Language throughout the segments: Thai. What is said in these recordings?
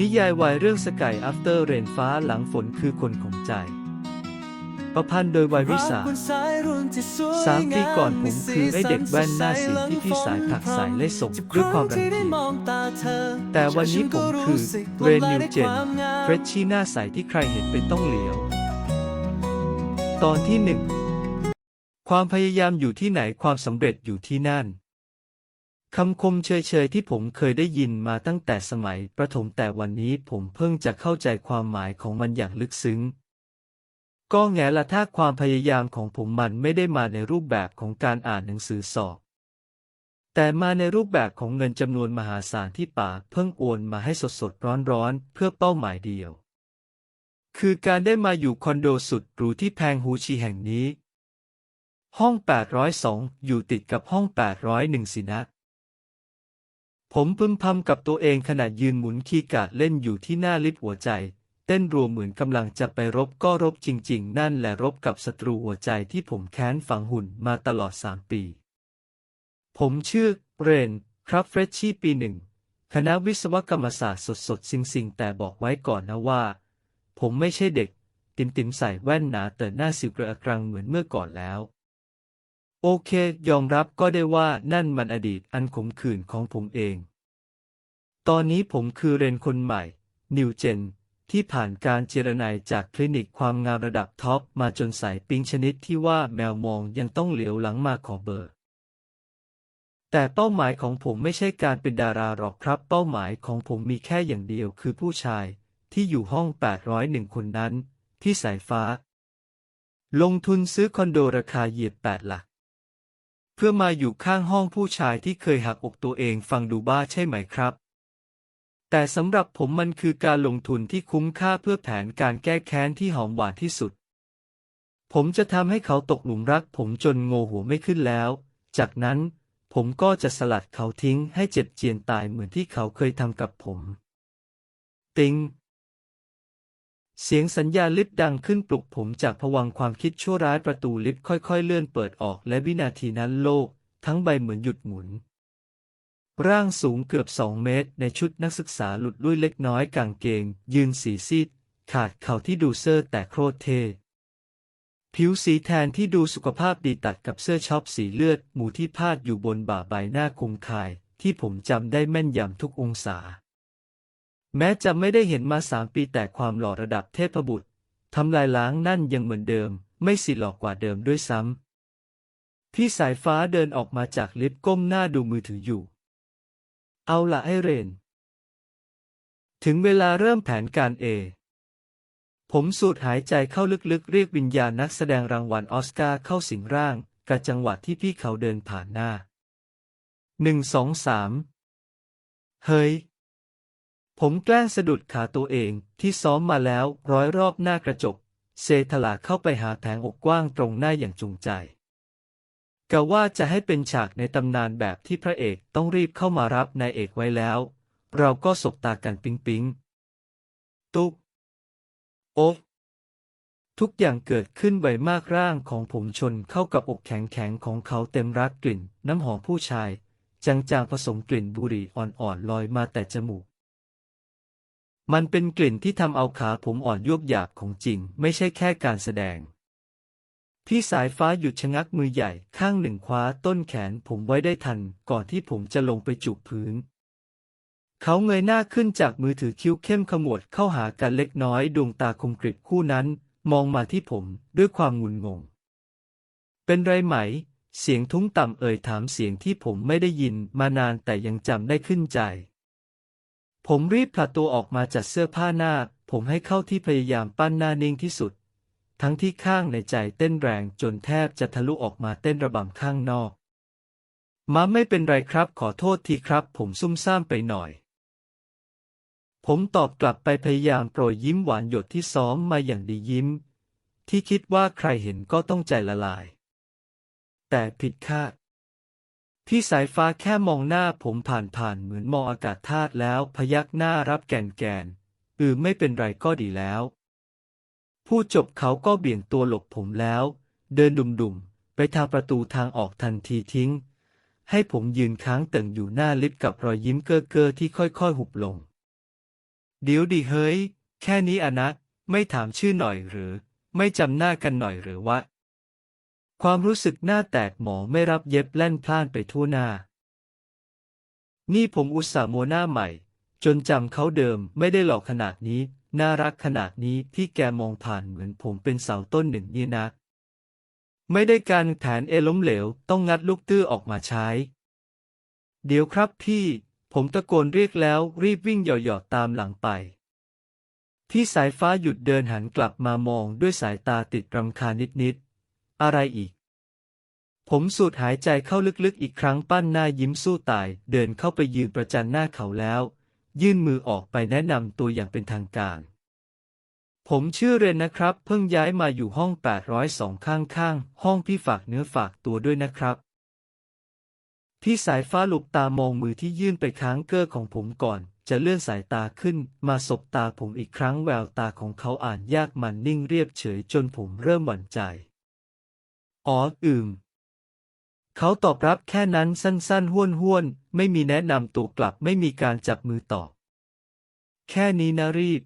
นิยายวายเรื่องสกาย after rain ฟ้าหลังฝนคือคนของใจ ประพันธ์โดยวัยวิสาสามปีก่อนผมคือไอ้เด็กแว่นหน้าสีที่พี่สายผลักใส่และส่งด้วยความรังเกียจแต่วันนี้ผมคือเรนนิวเจนเฟรชชี่หน้าใสที่ใครเห็นเป็นต้องเหลียว ตอนที่หนึ่งความพยายามอยู่ที่ไหนความสำเร็จอยู่ที่นั่น คำคมเฉยๆที่ผมเคยได้ยินมาตั้งแต่สมัยประถมแต่วันนี้ผมเพิ่งจะเข้าใจความหมายของมันอย่างลึกซึ้ง ก็แง่ละถ้าความพยายามของผมมันไม่ได้มาในรูปแบบของการอ่านหนังสือสอบ แต่มาในรูปแบบของเงินจำนวนมหาศาลที่ป่าเพิ่งโอนมาให้สดๆร้อนๆเพื่อเป้าหมายเดียว คือการได้มาอยู่คอนโดสุดหรูที่แพงฮูชีแห่งนี้ ห้อง 802 อยู่ติดกับห้อง 801สินะ ผมพึมพำกับตัวเองขณะยืนหมุนคีย์การ์ดเล่นอยู่ที่หน้าลิฟต์หัวใจ เต้นรัวเหมือนกำลังจะไปรบก็รบจริง ๆ นั่นแหละรบกับศัตรูหัวใจที่ผมแค้นฝังหุ่นมาตลอดสามปี ผมชื่อเรนครับเฟรชชี่ปีหนึ่งคณะวิศวกรรมศาสตร์สดสดๆสิงๆ แต่บอกไว้ก่อนนะว่า ผมไม่ใช่เด็ก ติมติมใส่แว่นหนาแต่หน้าสิวกระกรังเหมือนเมื่อก่อนแล้ว โอเค ยอมรับก็ได้ว่านั่นมันอดีตอันขมขื่นของผมเอง ตอนนี้ผมคือเรนคนใหม่ นิวเจน ที่ผ่านการเจรไนายจากคลินิกความงามระดับท็อปมาจนสายปิงชนิดที่ว่าแมวมองยังต้องเหลียวหลังมาขอเบอร์ แต่เป้าหมายของผมไม่ใช่การเป็นดาราหรอกครับ เป้าหมายของผมมีแค่อย่างเดียวคือผู้ชายที่อยู่ห้อง 801 คนนั้น ที่สายฟ้า ลงทุนซื้อคอนโดราคาเหยียบแปดหลัก เพื่อมาอยู่ข้างห้องผู้ชายที่เคยหักอกตัวเองฟังดูบ้าใช่ไหมครับ แต่สำหรับผมมันคือการลงทุนที่คุ้มค่าเพื่อแผนการแก้แค้นที่หอมหวานที่สุด ผมจะทำให้เขาตกหลุมรัก ผมจนโงหัวไม่ขึ้นแล้ว จากนั้นผมก็จะสลัดเขาทิ้งให้เจ็บเจียนตายเหมือนที่เขาเคยทำกับผม ติง เสียงสัญญาลิฟต์ดังขึ้นปลุกผมจากผวังความคิดชั่วร้ายประตูลิฟต์ค่อยๆ เลื่อนเปิดออกและวินาทีนั้นโลก ทั้งใบเหมือนหยุดหมุน ร่างสูงเกือบสองเมตร ในชุดนักศึกษาหลุดลุ่ยเล็กน้อยกางเกง ยืนสีซีด ขาดเข่าที่ดูเซอร์แต่โคตรเท ผิวสีแทนที่ดูสุขภาพดีตัดกับเสื้อช็อปสีเลือด หมูที่พาดอยู่บนบ่าใบหน้าคมคาย ที่ผมจำได้แม่นยำทุกองศา แม้จะไม่ได้เห็นมาสามปีแต่ความหล่อระดับเทพบุตรทำลายล้างนั่นยังเหมือนเดิม ไม่สิหลอกกว่าเดิมด้วยซ้ำพี่สายฟ้าเดินออกมาจากลิฟต์ก้มหน้าดูมือถืออยู่ เอาละไอเรน ถึงเวลาเริ่มแผนการเอ ผมสูดหายใจเข้าลึกๆ เรียกวิญญาณนักแสดงรางวัลออสการ์เข้าสิงร่างกับจังหวะที่พี่เขาเดินผ่านหน้าหนึ่งสองสามเฮ้ย ผมแกล้งสะดุดขาตัวเองที่ซ้อมมาแล้วร้อยรอบหน้ากระจก เซทลาเข้าไปหาแผงอกกว้างตรงหน้าอย่างจงใจกะว่าจะให้เป็นฉากในตำนานแบบที่พระเอกต้องรีบเข้ามารับนายเอกไว้แล้ว เราก็สบตากันปิ๊งปิ๊งตุ๊กโอ๊ะทุกอย่างเกิดขึ้นไวมากร่างของผมชนเข้ากับอกแข็งๆของเขาเต็มรักกลิ่น น้ำหอมผู้ชาย จางๆผสมกลิ่นบุหรี่อ่อนๆลอยมาแต่จมูก มันเป็นกลิ่นที่ทำเอาขาผมอ่อนยวบหยาบของจริง ไม่ใช่แค่การแสดง พี่สายฟ้าหยุดชะงักมือใหญ่ข้างหนึ่งคว้าต้นแขนผมไว้ได้ทันก่อนที่ผมจะลงไปจูบพื้น เขาเงยหน้าขึ้นจากมือถือคิ้วเข้มขมวดเข้าหากันเล็กน้อยดวงตาคมกริบคู่นั้น มองมาที่ผมด้วยความงุนงง เป็นไรไหม เสียงทุ้งต่ำเอ่ยถามเสียงที่ผมไม่ได้ยินมานานแต่ยังจำได้ขึ้นใจ ผมรีบผลัดตัวออกมาจัดเสื้อผ้าหน้า ผมให้เข้าที่พยายามปั้นหน้านิ่งที่สุด ทั้งที่ข้างในใจเต้นแรงจนแทบจะทะลุออกมาเต้นระบำข้างนอก มาไม่เป็นไรครับขอโทษทีครับ ผมซุ่มซ่ามไปหน่อย ผมตอบกลับไปพยายามโปรยยิ้มหวานหยดที่ซ้อมมาอย่างดียิ้ม ที่คิดว่าใครเห็นก็ต้องใจละลาย แต่ผิดคาด พี่สายฟ้าแค่มองหน้าผมผ่านๆเหมือนมองอากาศธาตุแล้วพยักหน้ารับแกนแกนๆอือไม่เป็นไรก็ดีแล้วพูดจบเขาก็เบี่ยงตัวหลบผมแล้ว เดินดุ่มๆ ไปทางประตูทางออกทันทีทิ้ง ให้ผมยืนค้างติ่งอยู่หน้าลิฟต์กับรอยยิ้มเก้อๆที่ค่อยๆ หุบลง เดี๋ยวดิเฮ้ย แค่นี้อะนะ ไม่ถามชื่อหน่อยหรือ ไม่จำหน้ากันหน่อยหรือวะ ความรู้สึกหน้าแตกหมอไม่รับเย็บแล่นพล่านไปทั่วหน้า นี่ผมอุตส่าห์โมหน้าใหม่ จนจำเขาเดิมไม่ได้หลอกขนาดนี้ น่ารักขนาดนี้ที่แกมองผ่านเหมือนผมเป็นเสาต้นหนึ่งนี่นะไม่ได้การแผนเอล้มเหลวต้องงัดลูกตื้อออกมาใช้ เดี๋ยวครับพี่ ผมตะโกนเรียกแล้วรีบวิ่งหยาะๆตามหลังไป พี่สายฟ้าหยุดเดินหันกลับมามองด้วยสายตาติดรำคาญนิดๆ อะไรอีก ผมสูดหายใจเข้าลึกๆอีกครั้งปั้นหน้ายิ้มสู้ตาย เดินเข้าไปยืนประจันหน้าเขาแล้ว ยื่นมือออกไปแนะนำตัวอย่างเป็นทางการ ผมชื่อเรนนะครับ เพิ่งย้ายมาอยู่ห้อง 802 ข้างๆ ห้องพี่ฝากเนื้อฝากตัวด้วยนะครับพี่สายฟ้าหลบตามองมือที่ยื่นไปค้างเกอร์ของผมก่อน จะเลื่อนสายตาขึ้น มาสบตาผมอีกครั้งแววตาของเขาอ่านยากมันนิ่งเรียบเฉยจนผมเริ่มหวั่นใจ อ๋อ อืม เขาตอบรับแค่นั้นสั้นๆ ห้วนๆ ไม่มีแนะนำตัวกลับไม่มีการจับมือตอบ แค่นี้นะรีบ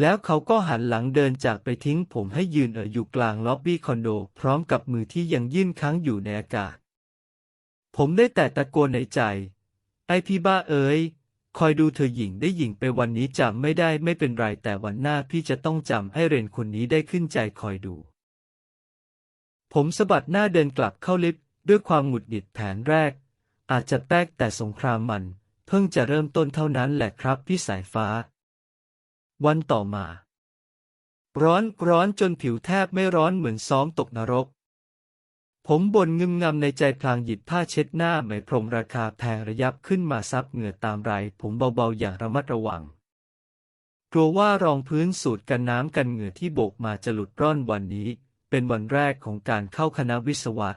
แล้วเขาก็หันหลังเดินจากไปทิ้งผมให้ยืนเอออยู่กลางล็อบบี้คอนโด พร้อมกับมือที่ยังยื่นค้างอยู่ในอากาศ ผมได้แต่ตะโกนในใจ ไอพี่บ้าเอ๋ยคอยดูเธอหญิงได้หญิงไปวันนี้จำไม่ได้ไม่เป็นไรแต่วันหน้าพี่จะต้องจำให้เรนคนนี้ได้ขึ้นใจคอยดู ผมสะบัดหน้าเดินกลับเข้าลิฟต์ด้วยความหงุดหงิดแผนแรก อาจจะแตกแต่สงครามมัน เพิ่งจะเริ่มต้นเท่านั้นแหละครับพี่สายฟ้า วันต่อมา ร้อนร้อนจนผิวแทบไม่ร้อนเหมือนซ้อมตกนรก ผมบ่นงึมงำในใจพลางหยิบผ้าเช็ดหน้าไหมพรมราคาแพงระยับขึ้นมาซับเหงื่อตามไรผมเบาๆอย่างระมัดระวังกลัวว่ารองพื้นสูตรกันน้ำกันเหงื่อที่โบกมาจะหลุดร่อนวันนี้ เป็นวันแรกของการเข้าคณะวิศวะ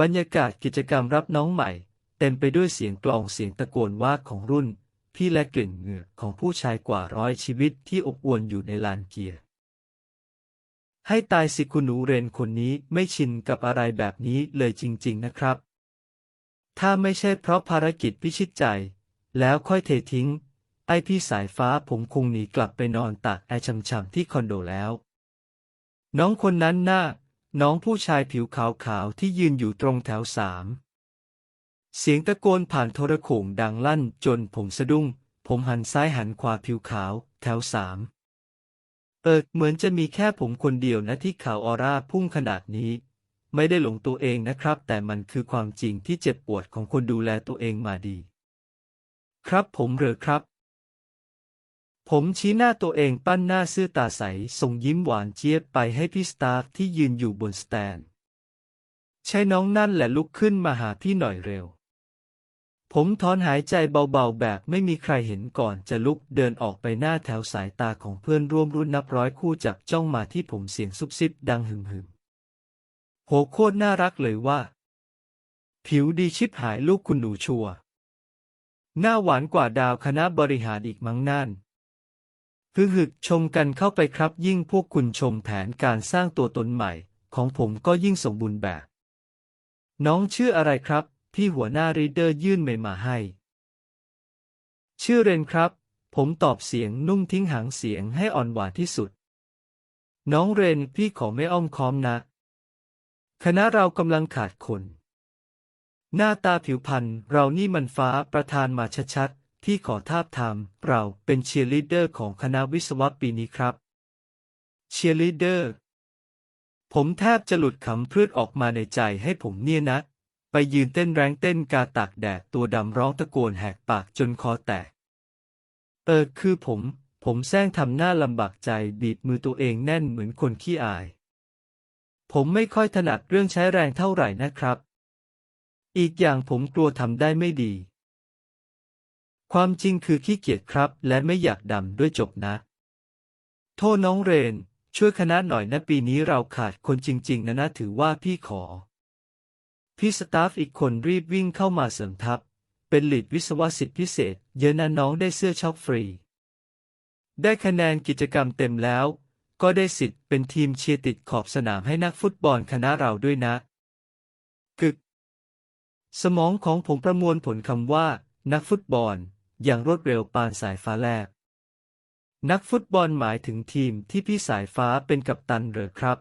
บรรยากาศกิจกรรมรับน้องใหม่ เต็มไปด้วยเสียงกลองเสียงตะโกนว่าของรุ่นพี่และกลิ่นเหงื่อของผู้ชายกว่าร้อยชีวิตที่อบอวลอยู่ในลานเกียร์ ให้ตายสิคุณหนูเรนคนนี้ไม่ชินกับอะไรแบบนี้เลยจริง ๆ นะครับ ถ้าไม่ใช่เพราะภารกิจพิชิตใจ แล้วค่อยเททิ้ง ไอพี่สายฟ้าผมคงหนีกลับไปนอนตากแอร์ช่ำๆที่คอนโดแล้ว น้องคนนั้นหน้าน้องผู้ชายผิวขาวๆที่ยืนอยู่ตรงแถวสาม เสียงตะโกนผ่านโทรโข่งดังลั่นจนผมสะดุ้ง ผมหันซ้ายหันขวาผิวขาว แถวสาม เออเหมือนจะมีแค่ผมคนเดียวนะที่ข่าวออร่าพุ่งขนาดนี้ ไม่ได้หลงตัวเองนะครับ แต่มันคือความจริงที่เจ็บปวดของคนดูแลตัวเองมาดี ครับผมเหรอครับ ผมชี้หน้าตัวเองปั้นหน้าซื่อตาใส ส่งยิ้มหวานเจี๊ยบไปให้พี่สตาร์ที่ยืนอยู่บนสแตน ใช่น้องนั่นแหละลุกขึ้นมาหาพี่หน่อยเร็ว ผมถอนหายใจเบาๆแบบไม่มีใครเห็นก่อนจะลุกเดินออกไปหน้าแถวสายตาของเพื่อนร่วมรุ่นนับร้อยคู่จับจ้องมาที่ผมเสียงซุบซิบดังหึมหึมโหโคตรน่ารักเลยว่า ผิวดีชิบหายลูกคุณหนูชัว หน้าหวานกว่าดาวคณะบริหารอีกมั้งนั่น ฮึฮึชมกันเข้าไปครับ ยิ่งพวกคุณชมแผนการสร้างตัวตนใหม่ ของผมก็ยิ่งสมบูรณ์แบบ น้องชื่ออะไรครับ พี่หัวหน้ารีเดอร์ยื่นเมลมาให้ ชื่อเรนครับ ผมตอบเสียงนุ่มทิ้งหางเสียงให้อ่อนหวานที่สุด น้องเรนพี่ขอไม่อ้อมค้อมนะ คณะเรากำลังขาดคน หน้าตาผิวพรรณเรานี่มันฟ้าประธานมาชัดๆ ที่ขอทาบทามเราเป็นเชียร์ลีดเดอร์ของคณะวิศวะปีนี้ครับ เชียร์ลีดเดอร์ ผมแทบจะหลุดขำพืดออกมาในใจให้ผมเนี่ยนะ ไปยืนเต้นแรงเต้นกาตากแดดตัวดำร้องตะโกนแหกปากจนคอแตก เออคือผม ผมแซงทำหน้าลำบากใจบีบมือตัวเองแน่นเหมือนคนขี้อาย ผมไม่ค่อยถนัดเรื่องใช้แรงเท่าไหร่นะครับ อีกอย่างผมกลัวทำได้ไม่ดี ความจริงคือขี้เกียจครับ และไม่อยากดำด้วยจบนะ โทษน้องเรน ช่วยคณะหน่อยนะปีนี้เราขาดคนจริง ๆ นะนะถือว่าพี่ขอ พี่สตาฟอีกคนรีบวิ่งเข้ามาเสริมทัพ เป็นหลีดวิศวสิทธิพิเศษ เยอะนะน้องได้เสื้อช็อปฟรี ได้คะแนนกิจกรรมเต็มแล้ว ก็ได้สิทธิ์เป็นทีมเชียร์ติดขอบสนามให้นักฟุตบอลคณะเราด้วยนะ กึก สมองของผมประมวลผลคำว่า นักฟุตบอล อย่างรวดเร็วปานสายฟ้าแลบ นักฟุตบอลหมายถึงทีมที่พี่สายฟ้าเป็นกัปตันเหรอครับ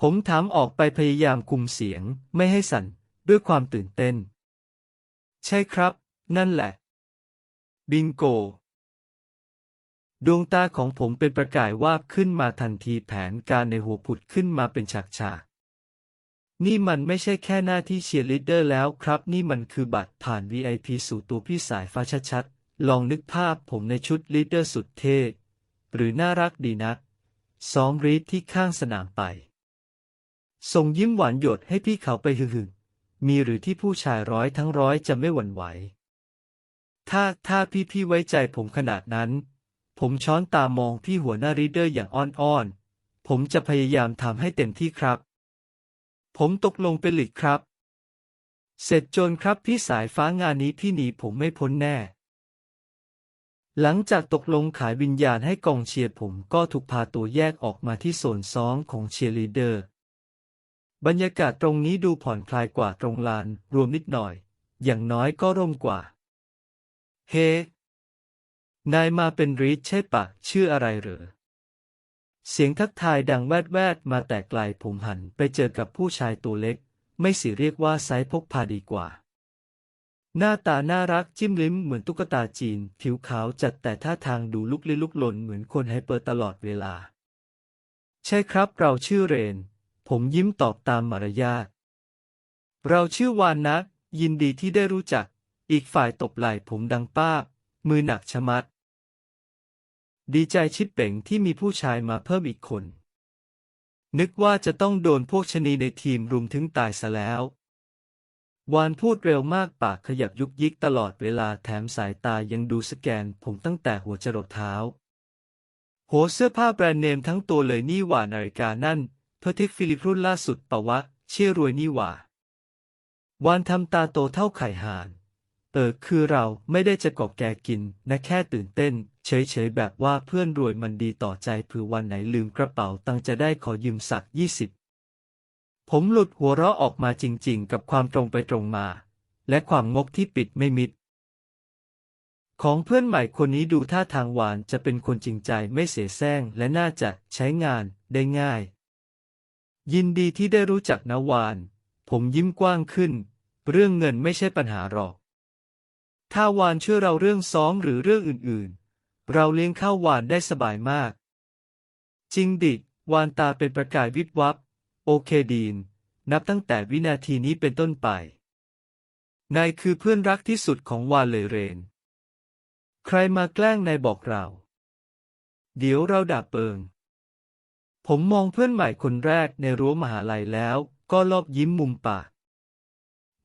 ผมถามออกไปพยายามคุมเสียงไม่ให้สั่นด้วยความตื่นเต้น ใช่ครับ นั่นแหละ บิงโก ดวงตาของผมเป็นประกายวาบขึ้นมาทันทีแผนการในหัวผุดขึ้นมาเป็นฉากๆ นี่มันไม่ใช่แค่หน้าที่เชียร์ลีดเดอร์แล้วครับ นี่มันคือบัตรผ่าน VIP สู่ตัวพี่สายฟ้าชัดๆ ลองนึกภาพผมในชุดลีดเดอร์สุดเท่หรือน่ารักดีนักซ้อมรีดที่ข้างสนามไป ส่งยิ้มหวานหยดให้พี่เขาไปหึ่งๆมีหรือที่ผู้ชายร้อยทั้งร้อยจะไม่หวั่นไหว ถ้าถ้าพี่พี่ไว้ใจผมขนาดนั้น ผมช้อนตามองพี่หัวหน้ารีดเดอร์อย่างอ้อนๆ ผมจะพยายามทำให้เต็มที่ครับ ผมตกลงเป็นหลีกครับ เสร็จจนครับพี่สายฟ้างานนี้พี่หนีผมไม่พ้นแน่ หลังจากตกลงขายวิญญาณให้กองเชียร์ผมก็ถูกพาตัวแยกออกมาที่โซนซ้อมของเชียร์ลีเดอร์ บรรยากาศตรงนี้ดูผ่อนคลายกว่าตรงลานรวมนิดหน่อย อย่างน้อยก็ร่มกว่า เฮนายมาเป็นรีดใช่ปะชื่ออะไรเหรอ เสียงทักทายดังแวดแวดมาแต่ไกลผมหันไปเจอกับผู้ชายตัวเล็ก ไม่สิเรียกว่าไซส์พกพาดีกว่า หน้าตาน่ารักจิ้มลิ้มเหมือนตุ๊กตาจีน ผิวขาวจัดแต่ท่าทางดูลุกลี้ลุกลนเหมือนคนไฮเปอร์ตลอดเวลา ใช่ครับเราชื่อเรน ผมยิ้มตอบตามมารยาทเราชื่อวานนะยินดีที่ได้รู้จัก อีกฝ่ายตบไหล่ผมดังป้า มือหนักชะมัด ดีใจชิดเป่งที่มีผู้ชายมาเพิ่มอีกคน นึกว่าจะต้องโดนพวกชนีในทีมรุมถึงตายซะแล้ว วานพูดเร็วมากปากขยับยุกยิกตลอดเวลาแถมสายตายังดูสแกนผมตั้งแต่หัวจรดเท้า โหเสื้อผ้าแบรนด์เนมทั้งตัวเลยนี่หว่านาฬิกานั่น เพอร์ทิกฟิลิปรุ่นล่าสุดปะวะ เชื่อรวยนี่หว่าวานทำตาโตเท่าไข่ห่าน เออคือเราไม่ได้จะกอบแกกินนะแค่ตื่นเต้น เฉยๆแบบว่าเพื่อนรวยมันดีต่อใจเผื่อวันไหนลืมกระเป๋าตังจะได้ขอยืมสักยี่สิบผมหลุดหัวเราะออกมาจริงๆ กับความตรงไปตรงมา และความงกที่ปิดไม่มิด ของเพื่อนใหม่คนนี้ดูท่าทางหวานจะเป็นคนจริงใจไม่เสแสร้งและน่าจะใช้งานได้ง่าย ยินดีที่ได้รู้จักนะวาน ผมยิ้มกว้างขึ้น เรื่องเงินไม่ใช่ปัญหาหรอก ถ้าวานช่วยเราเรื่องซ้อมหรือเรื่องอื่นๆ เราเลี้ยงข้าวหวานได้สบายมาก จริงดิ วานตาเป็นประกายวิบวับ โอเคดีน นับตั้งแต่วินาทีนี้เป็นต้นไป นายคือเพื่อนรักที่สุดของวานเลยเรน ใครมาแกล้งนายบอกเรา เดี๋ยวเราด่าเปิง ผมมองเพื่อนใหม่คนแรกในรั้วมหาลัยแล้วก็ลอบยิ้มมุมปาก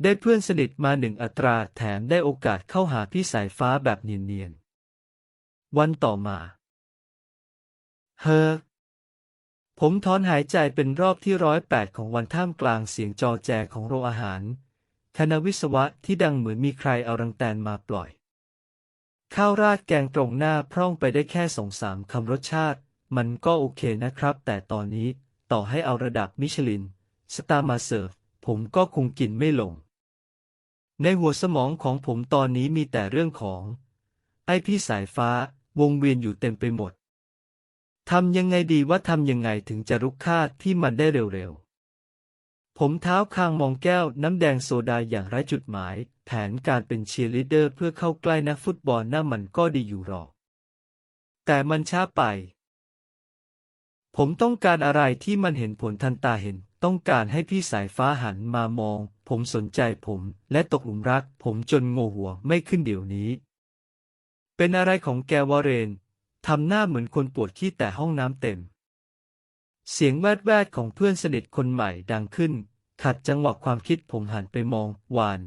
ได้เพื่อนสนิทมาหนึ่งอัตราแถมได้โอกาสเข้าหาพี่สายฟ้าแบบเนียนๆ วันต่อมา เฮอผมถอนหายใจเป็นรอบที่ร้อยแปดของวันท่ามกลางเสียงจอแจของโรงอาหาร คณะวิศวะที่ดังเหมือนมีใครเอารังแตนมาปล่อย ข้าวราดแกงตรงหน้าพร่องไปได้แค่สองสามคำรสชาติ มันก็โอเคนะครับ แต่ตอนนี้ต่อให้เอาระดับมิชลิน สตาร์มาเสิร์ฟผมก็คงกินไม่ลง ในหัวสมองของผมตอนนี้มีแต่เรื่องของ ไอพี่สายฟ้า วงเวียนอยู่เต็มไปหมด ทำยังไงดีว่าทำยังไงถึงจะรุกคาดที่มันได้เร็วๆ ผมเท้าคางมองแก้วน้ำแดงโซดาอย่างไร้จุดหมาย แผนการเป็นเชียร์ลีดเดอร์เพื่อเข้าใกล้นักฟุตบอลน่ามันก็ดีอยู่หรอก แต่มันช้าไป ผมต้องการอะไรที่มันเห็นผลทันตาเห็นต้องการให้พี่สายฟ้าหันมามอง ผมสนใจผม และตกหลุมรัก ผมจนโงหัวไม่ขึ้นเดี๋ยวนี้ เป็นอะไรของแกวะเรน ทำหน้าเหมือนคนปวดขี้แต่ห้องน้ำเต็ม เสียงแวดแวดของเพื่อนสนิทคนใหม่ดังขึ้น ขัดจังหวะความคิดผมหันไปมอง วาน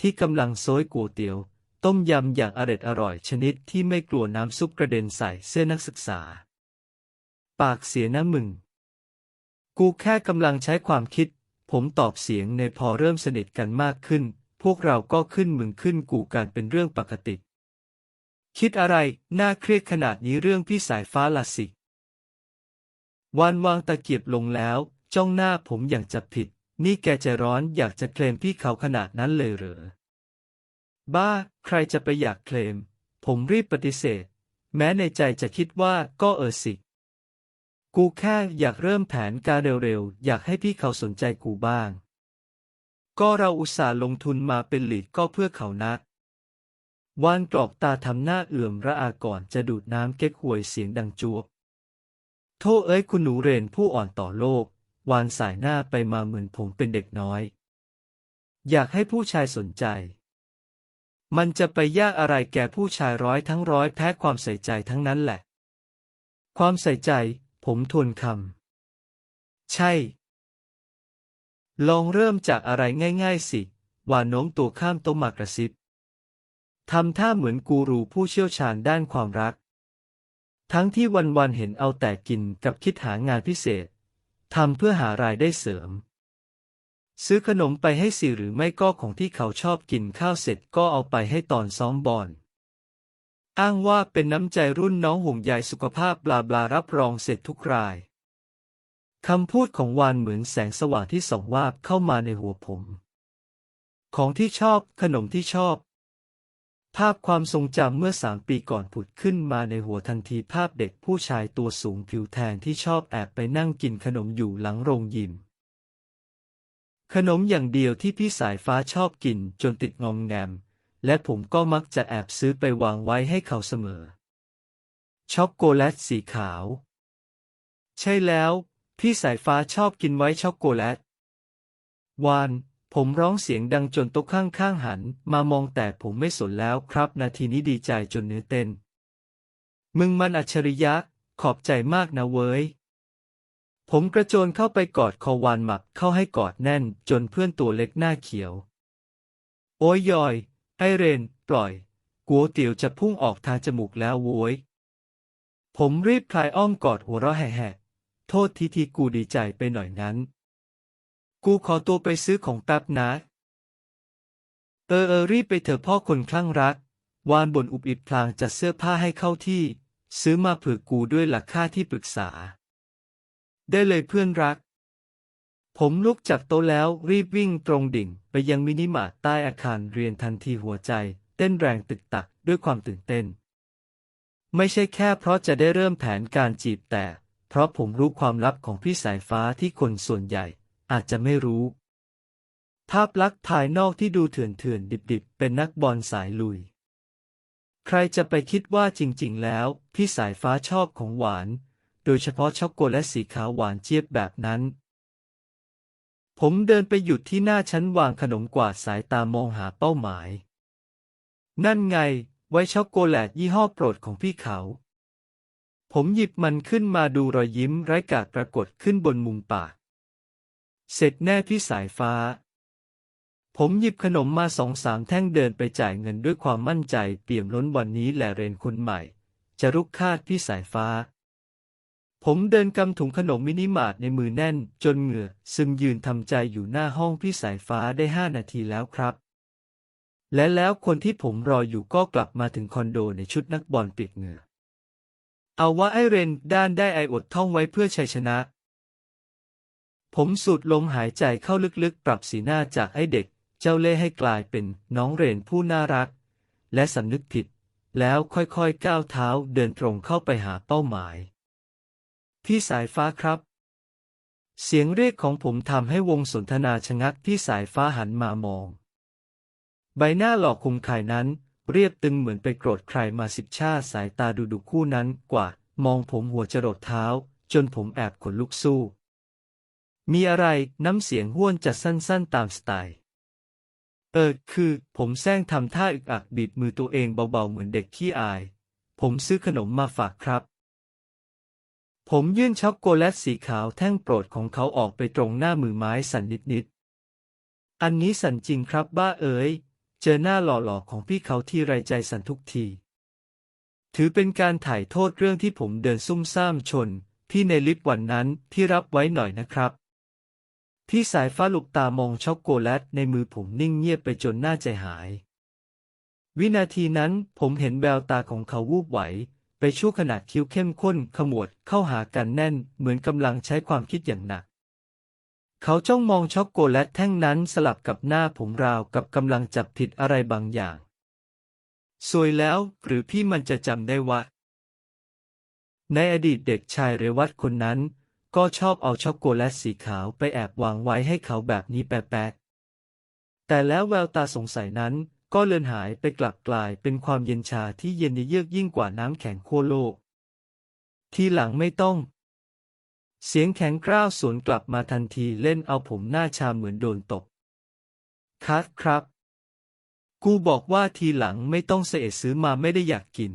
ที่กำลังโซยกัวยเตี๋ยว ต้มยำอย่างอร็ดอร่อยชนิดที่ไม่กลัวน้ำซุปกระเด็นใส่เสื้อนักศึกษา ปากเสียนะมึง กูแค่กำลังใช้ความคิด ผมตอบเสียงในพอเริ่มสนิทกันมากขึ้น พวกเราก็ขึ้นมึงขึ้นกูกันเป็นเรื่องปกติ คิดอะไร น่าเครียดขนาดนี้เรื่องพี่สายฟ้าละสิวันวางตะเกียบลงแล้ว จ้องหน้าผมอย่างจะผิด นี่แกใจร้อนอยากจะเคลมพี่เขาขนาดนั้นเลยเหรอ บ้า ใครจะไปอยากเคลม ผมรีบปฏิเสธ แม้ในใจจะคิดว่าก็เออสิ กูแค่อยากเริ่มแผนการเร็วๆ อยากให้พี่เขาสนใจกูบ้าง ก็เราอุตส่าห์ลงทุนมาเป็นหลีดก็เพื่อเขานะ วานกรอกตาทำหน้าเอื่อมระอาก่อนจะดูดน้ำเก๊กหวยเสียงดังจวบโทษเอ้ยคุณหนูเรนผู้อ่อนต่อโลก วานสายหน้าไปมาเหมือนผมเป็นเด็กน้อย อยากให้ผู้ชายสนใจ มันจะไปยากอะไรแก่ผู้ชายร้อยทั้งร้อยแพ้ความใส่ใจทั้งนั้นแหละ ความใส่ใจ ผมทวนคำ ใช่ ลองเริ่มจากอะไรง่าย ๆ สิ วานโน้มตัวข้ามโต๊ะมากระซิบ ทำท่าเหมือนกูรูผู้เชี่ยวชาญด้านความรัก ทั้งที่วันๆเห็นเอาแต่กินกับคิดหางานพิเศษทำเพื่อหารายได้เสริม ซื้อขนมไปให้สิหรือไม่ก็ของที่เขาชอบกินข้าวเสร็จก็เอาไปให้ตอนซ้อมบอลอ้างว่าเป็นน้ำใจรุ่นน้องห่วงใยสุขภาพบลาบลารับรองเสร็จทุกรายคำพูดของวานเหมือนแสงสว่างที่ส่องวาบเข้ามาในหัวผม ของที่ชอบขนมที่ชอบ ภาพความทรงจำเมื่อสามปีก่อนผุดขึ้นมาในหัวทันทีภาพเด็กผู้ชายตัวสูงผิวแทนที่ชอบแอบไปนั่งกินขนมอยู่หลังโรงยิม ขนมอย่างเดียวที่พี่สายฟ้าชอบกินจนติดงอมแงม และผมก็มักจะแอบซื้อไปวางไว้ให้เขาเสมอ ช็อกโกแลตสีขาว ใช่แล้ว พี่สายฟ้าชอบกินไว้ช็อกโกแลตวาน ผมร้องเสียงดังจนโต๊ะข้างๆหัน มามองแต่ผมไม่สนแล้วครับ นาทีนี้ดีใจจนเนื้อเต้น มึงมันอัจฉริยะ ขอบใจมากนะเว้ย ผมกระโจนเข้าไปกอดคอวานหมักเข้าให้กอดแน่น จนเพื่อนตัวเล็กหน้าเขียว โอ้ยยอย ไอเรน ปล่อยกัวเตี๋ยวจะพุ่งออกทางจมูกแล้วโว้ย ผมรีบคลายอ้อมกอดหัวเราะแห่ๆโทษทีทีกูดีใจไปหน่อยนั้น กูขอตัวไปซื้อของแป๊บนะ เออเออรีบไปเถอะพ่อคนคลั่งรัก วานบนอุบอิบพลางจัดเสื้อผ้าให้เข้าที่ ซื้อมาเผื่อกูด้วยหลักค่าที่ปรึกษา ได้เลยเพื่อนรัก ผมลุกจากโต๊ะแล้วรีบวิ่งตรงดิ่งไปยังมินิมาร์ทใต้อาคารเรียนทันทีหัวใจ เต้นแรงตึกตักด้วยความตื่นเต้น ไม่ใช่แค่เพราะจะได้เริ่มแผนการจีบแต่ เพราะผมรู้ความลับของพี่สายฟ้าที่คนส่วนใหญ่ อาจจะไม่รู้ ภาพลักษณ์ภายนอกที่ดูเถื่อนเถื่อนๆดิบๆ เป็นนักบอลสายลุย ใครจะไปคิดว่าจริง ๆ แล้ว พี่สายฟ้าชอบของหวาน โดยเฉพาะช็อกโกแลตสีขาวหวานเจี๊ยบแบบนั้น ผมเดินไปหยุดที่หน้าชั้นวางขนมกวาดสายตามองหาเป้าหมาย นั่นไง ไว้ช็อกโกแลตยี่ห้อโปรดของพี่เขาผมหยิบมันขึ้นมาดูรอยยิ้มไร้กาดปรากฏขึ้นบนมุมปาก เสร็จแน่พี่สายฟ้า ผมหยิบขนมมาสองสามแท่งเดินไปจ่ายเงินด้วยความมั่นใจเปี่ยมล้นวันนี้แหละเรนคนใหม่ จะรุกคาดพี่สายฟ้า ผมเดินกำถุงขนมมินิมาร์ทในมือแน่น จนเหงื่อซึมยืนทำใจอยู่หน้าห้องพี่สายฟ้าได้ห้านาทีแล้วครับ และแล้วคนที่ผมรออยู่ก็กลับมาถึงคอนโดในชุดนักบอลเปียกเหงื่อเอาว่าไอเรนด้านได้ไออดท่องไว้เพื่อชัยชนะ ผมสูดลมหายใจเข้าลึกๆ ปรับสีหน้าจากไอเด็ก เจ้าเล่ห์ให้กลายเป็นน้องเรนผู้น่ารัก และสำนึกผิด แล้วค่อยๆก้าวเท้าเดินตรงเข้าไปหาเป้าหมาย พี่สายฟ้าครับ เสียงเรียกของผมทำให้วงสนทนาชะงักพี่สายฟ้าหันมามอง ใบหน้าหลอกคุมข่ายนั้น เรียบตึงเหมือนไปโกรธใครมาสิบชาติสายตาดุดุคู่นั้นกว่า มองผมหัวจรดเท้า จนผมแอบขนลุกสู้ มีอะไร น้ำเสียงห้วนจะสั้นๆ ตามสไตล์ เออ คือ ผมแซงทำท่าอึกอักบีบมือตัวเองเบาๆ เหมือนเด็กขี้อาย ผมซื้อขนมมาฝากครับ ผมยื่นช็อกโกแลตสีขาวแท่งโปรดของเขาออกไปตรงหน้ามือไม้สั่นนิดๆ อันนี้สั่นจริงครับบ้าเอ๋ย เจอหน้าหล่อๆ ของพี่เขาที่ไรใจสั่นทุกที ถือเป็นการถ่ายโทษเรื่องที่ผมเดินซุ่มซ่ามชน พี่ในลิฟต์วันนั้นที่รับไว้หน่อยนะครับ พี่สายฟ้าลุกตามองช็อกโกแลตในมือผมนิ่งเงียบไปจนหน้าใจหาย วินาทีนั้นผมเห็นแววตาของเขาวูบไหว ไปชั่วขณะคิ้วเข้มข้นขมวดเข้าหากันแน่น เหมือนกำลังใช้ความคิดอย่างหนัก เขาจ้องมองช็อกโกแลตแท่งนั้นสลับกับหน้าผมราวกับกำลังจับผิดอะไรบางอย่าง สวยแล้วหรือพี่มันจะจำได้ว่า ในอดีตเด็กชายเรวัตคนนั้น ก็ชอบเอาช็อกโกแลตสีขาวไปแอบวางไว้ให้เขาแบบนี้แปะๆแต่แล้วแววตาสงสัยนั้นก็เลือนหายไปกลับกลายเป็นความเย็นชาที่เย็นเยือกยิ่งกว่าน้ำแข็งขั้วโลก ทีหลังไม่ต้อง เสียงแข็งกร้าวสวนกลับมาทันทีเล่นเอาผมหน้าชาเหมือนโดนตบคัดครับ กูบอกว่าทีหลังไม่ต้องเสเอซื้อมาไม่ได้อยากกิน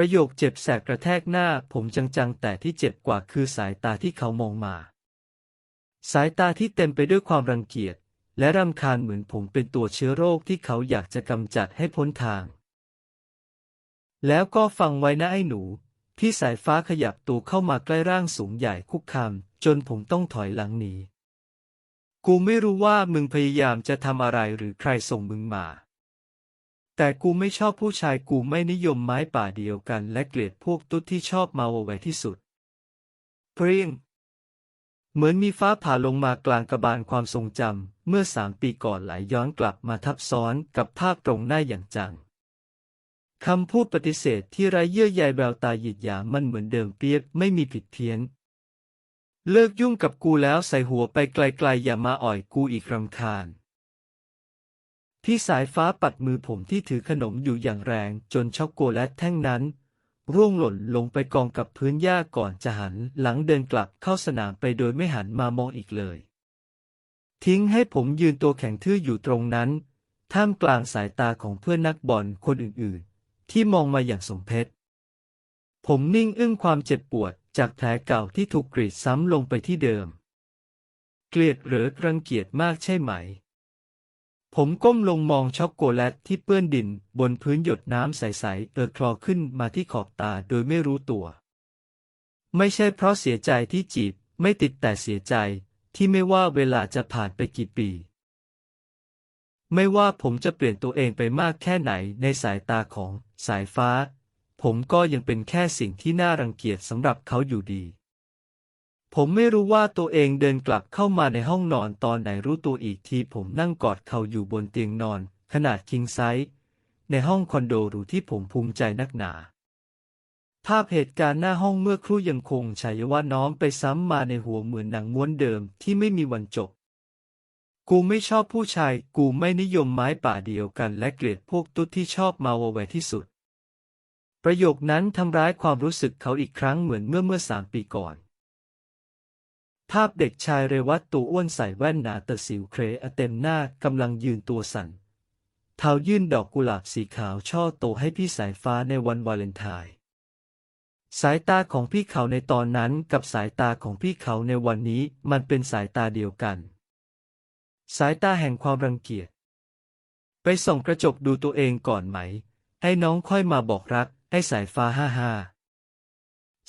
ประโยคเจ็บแสบกระแทกหน้าผมจังๆ แต่ที่เจ็บกว่าคือสายตาที่เขามองมา สายตาที่เต็มไปด้วยความรังเกียจ และรำคาญเหมือนผมเป็นตัวเชื้อโรคที่เขาอยากจะกำจัดให้พ้นทาง แล้วก็ฟังไว้นะไอ้หนู ที่สายฟ้าขยับตัวเข้ามาใกล้ร่างสูงใหญ่คุกคามจนผมต้องถอยหลังหนีกูไม่รู้ว่ามึงพยายามจะทำอะไรหรือใครส่งมึงมา แต่กูไม่ชอบผู้ชายกูไม่นิยมไม้ป่าเดียวกัน และเกลียดพวกตุ๊ดที่ชอบมาโวไวที่สุดเปรียง เหมือนมีฟ้าผ่าลงมากลางกระบาลความทรงจำเมื่อสามปีก่อนไหลย้อนกลับมาทับซ้อนกับภาพตรงหน้าอย่างจังคำพูดปฏิเสธที่ไร้เยื่อใยแววตาหยิดหยามมันเหมือนเดิมเปียบไม่มีผิดเพี้ยน เลิกยุ่งกับกูแล้วใส่หัวไปไกลๆอย่ามาอ่อยกูอีกรำคาญ พี่สายฟ้าปัดมือผมที่ถือขนมอยู่อย่างแรง จนช็อกโกแลตแท่งนั้น ร่วงหล่นลงไปกองกับพื้นหญ้าก่อนจะหันหลังเดินกลับเข้าสนามไปโดยไม่หันมามองอีกเลย ทิ้งให้ผมยืนตัวแข็งทื่ออยู่ตรงนั้น ท่ามกลางสายตาของเพื่อนนักบอลคนอื่นๆ ที่มองมาอย่างสมเพชผมนิ่งอึ้งความเจ็บปวดจากแผลเก่าที่ถูกกรีดซ้ำลงไปที่เดิม เกลียดหรือรังเกียจมากใช่ไหม ผมก้มลงมองช็อกโกแลตที่เปื้อนดินบนพื้นหยดน้ำใสๆเออคลอขึ้นมาที่ขอบตาโดยไม่รู้ตัว ไม่ใช่เพราะเสียใจที่จีบไม่ติดแต่เสียใจที่ไม่ว่าเวลาจะผ่านไปกี่ปี ไม่ว่าผมจะเปลี่ยนตัวเองไปมากแค่ไหนในสายตาของสายฟ้า ผมก็ยังเป็นแค่สิ่งที่น่ารังเกียจสำหรับเขาอยู่ดี ผมไม่รู้ว่าตัวเองเดินกลับเข้ามาในห้องนอนตอนไหนรู้ตัวอีกทีผมนั่งกอดเขาอยู่บนเตียงนอน ขนาดคิงไซส์ในห้องคอนโดหรูที่ผมภูมิใจนักหนา ภาพเหตุการณ์หน้าห้องเมื่อครู่ยังคงฉายว่าน้อมไปซ้ำมาในหัวเหมือนหนังม้วนเดิมที่ไม่มีวันจบ กูไม่ชอบผู้ชาย กูไม่นิยมไม้ป่าเดียวกัน และเกลียดพวกตุ๊ดที่ชอบมาวแวที่สุด ประโยคนั้นทำร้ายความรู้สึกเขาอีกครั้งเหมือนเมื่อเมื่อสามปีก่อน ภาพเด็กชายเรวัตตัวอ้วนใส่แว่นหนาตะสิวเครอะเต็มหน้ากำลังยืนตัวสั่น เท้ายื่นดอกกุหลาบสีขาวช่อโตให้พี่สายฟ้าในวันวาเลนไทน์สายตาของพี่เขาในตอนนั้นกับสายตาของพี่เขาในวันนี้มันเป็นสายตาเดียวกัน สายตาแห่งความรังเกียจ ไปส่องกระจกดูตัวเองก่อนไหม ให้น้องค่อยมาบอกรัก ให้สายฟ้าห้าห้า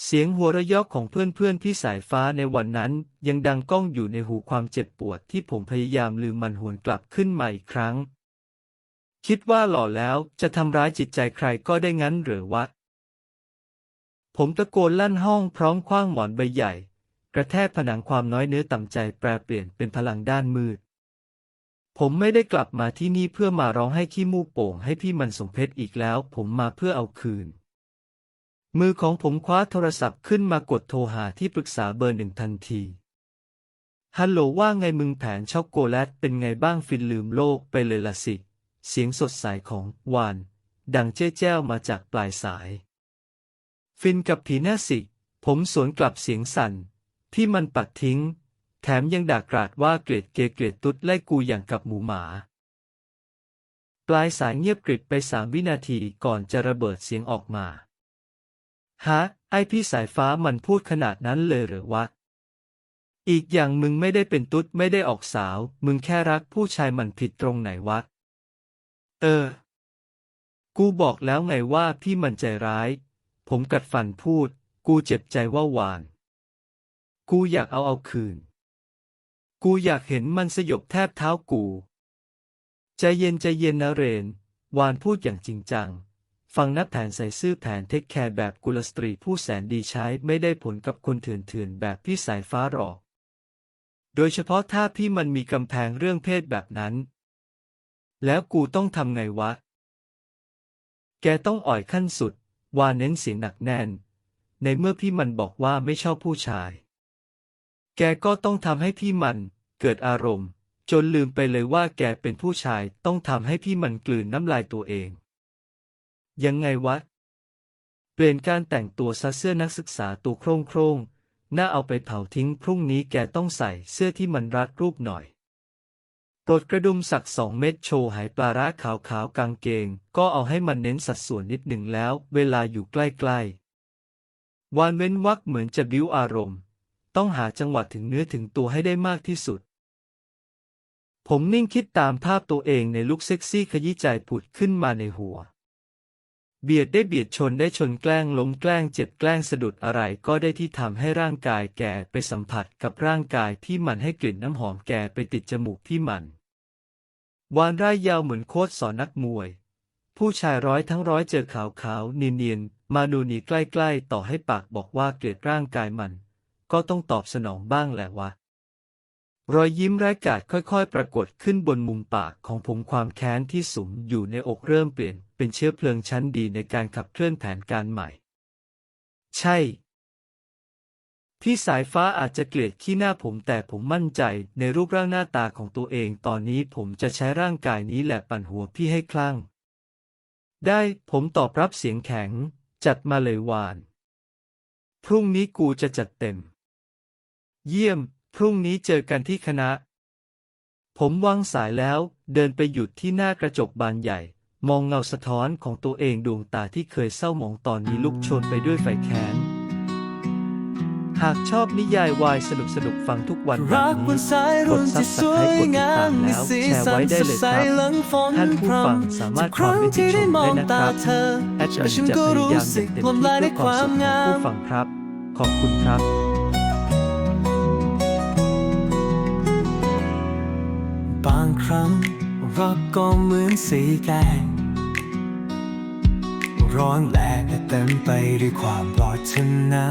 เสียงหัวเราะยอกของเพื่อนๆพี่สายฟ้าในวันนั้น ยังดังก้องอยู่ในหูความเจ็บปวดที่ผมพยายามลืมมันหวนกลับขึ้นมาอีกครั้ง คิดว่าหล่อแล้วจะทำร้ายจิตใจใครก็ได้งั้นหรือวะ ผมตะโกนลั่นห้องพร้อมคว้างหมอนใบใหญ่ กระแทกผนังความน้อยเนื้อต่ำใจแปรเปลี่ยนเป็นพลังด้านมืด ผมไม่ได้กลับมาที่นี่เพื่อมาร้องให้ขี้มูกโป่งให้พี่มันสมเพชอีกแล้ว ผมมาเพื่อเอาคืน มือของผมคว้าโทรศัพท์ขึ้นมากดโทรหาที่ปรึกษาเบอร์หนึ่งทันที ฮัลโหลว่าไงมึงแผนช็อกโกแลตเป็นไงบ้างฟินลืมโลกไปเลยละสิ เสียงสดใสของวาน ดังเจ้แจ้วมาจากปลายสาย ฟินกับผีหน้าสิ ผมสวนกลับเสียงสั่น ที่มันปัดทิ้ง แถมยังด่ากราดว่าเกลียดเกเกลียดตุ๊ดไล่กูอย่างกับหมูหมาปลายสายเงียบกริบไปสามวินาทีก่อนจะระเบิดเสียงออกมา ฮะ ไอพี่สายฟ้ามันพูดขนาดนั้นเลยเหรือวะ อีกอย่างมึงไม่ได้เป็นตุ๊ดไม่ได้ออกสาว มึงแค่รักผู้ชายมันผิดตรงไหนวะ เออ กูบอกแล้วไงว่าพี่มันใจร้าย ผมกัดฟันพูด กูเจ็บใจว่าหวาน กูอยากเอาเอาคืน กูอยากเห็นมันสยบแทบเท้ากู ใจเย็นใจเย็นนะเรน วานพูดอย่างจริงจัง ฟังนับแผนใส่ซื่อแผนเทคแคร์แบบกุลสตรีผู้แสนดีใช้ไม่ได้ผลกับคนเถื่อนๆแบบพี่สายฟ้าหรอก โดยเฉพาะถ้าพี่มันมีกำแพงเรื่องเพศแบบนั้น แล้วกูต้องทำไงวะ แกต้องอ่อยขั้นสุด วาเน้นเสียงหนักแน่น ในเมื่อพี่มันบอกว่าไม่ชอบผู้ชาย แกก็ต้องทำให้พี่มันเกิดอารมณ์ จนลืมไปเลยว่าแกเป็นผู้ชายต้องทำให้พี่มันกลืนน้ำลายตัวเอง ยังไงวะ เปลี่ยนการแต่งตัวซะเสื้อนักศึกษาตัวโครงโครงๆน่าเอาไปเผาทิ้งพรุ่งนี้แกต้องใส่เสื้อที่มันรัดรูปหน่อยปลดกระดุมสักสองเม็ดโชว์หายปลาร้าขาวๆกางเกง ก็เอาให้มันเน้นสัดส่วนนิดหนึ่งแล้ว เวลาอยู่ใกล้ๆ วานเว้นวักเหมือนจะบิ้วอารมณ์ ต้องหาจังหวะถึงเนื้อถึงตัวให้ได้มากที่สุด ผมนิ่งคิดตามภาพตัวเองในลุคเซ็กซี่ขยี้ใจผุดขึ้นมาในหัว เบียดได้เบียดชนได้ชนแกล้งล้มแกล้งเจ็บแกล้งสะดุดอะไรก็ได้ที่ทำให้ร่างกายแก่ไปสัมผัสกับร่างกายที่มันให้กลิ่นน้ำหอมแก่ไปติดจมูกที่มัน วานร่ายยาวเหมือนโค้ชสอนนักมวย ผู้ชายร้อยทั้งร้อยเจอขาวขาวๆเนียนๆมาดูนีใกล้ๆ ต่อให้ปากบอกว่าเกลียดร่างกายมัน ก็ต้องตอบสนองบ้างแหละวะ รอยยิ้มร้ายกาจค่อยๆ ปรากฏขึ้นบนมุมปากของผมความแค้นที่สุมอยู่ในอกเริ่มเปลี่ยนเป็นเชื้อเพลิงชั้นดีในการขับเคลื่อนแผนการใหม่ ใช่ พี่สายฟ้าอาจจะเกลียดขี้หน้าผมแต่ผมมั่นใจในรูปร่างหน้าตาของตัวเองตอนนี้ผมจะใช้ร่างกายนี้แหละปั่นหัวพี่ให้คลั่ง ได้ผมตอบรับเสียงแข็ง จัดมาเลยวาน พรุ่งนี้กูจะจัดเต็ม เยี่ยม พรุ่งนี้เจอกันที่คณะ ผมวางสายแล้ว เดินไปหยุดที่หน้ากระจกบานใหญ่ มองเงาสะท้อนของตัวเองดวงตาที่เคยเศร้าหมองตอนนี้ลุกโชนไปด้วยไฟแค้นหากชอบนิยายวายสนุกสนุกๆฟังทุกวันแบบรักบนี้นสายกรุดนซัที่บสสไครวยต์กดติดงาตามมมีแล้วสีแชร์สัไว้นได้สดเลยใสครับหลังฝนท่านผู้พรฟังสามารถทุกครั้งคอมเมนต์ที่ได้ชมมองได้นะคตารับเธอแอดมินฉันจะก็พรู้ยายามสึเต็กมลมที่ลายในเพื่อความสุขความของงามผู้ฟังครับ ขอบคุณครับ รั้งรักก็เหมือนสีแดงร้อนแรงและเต็มไปด้วยความปรารถนา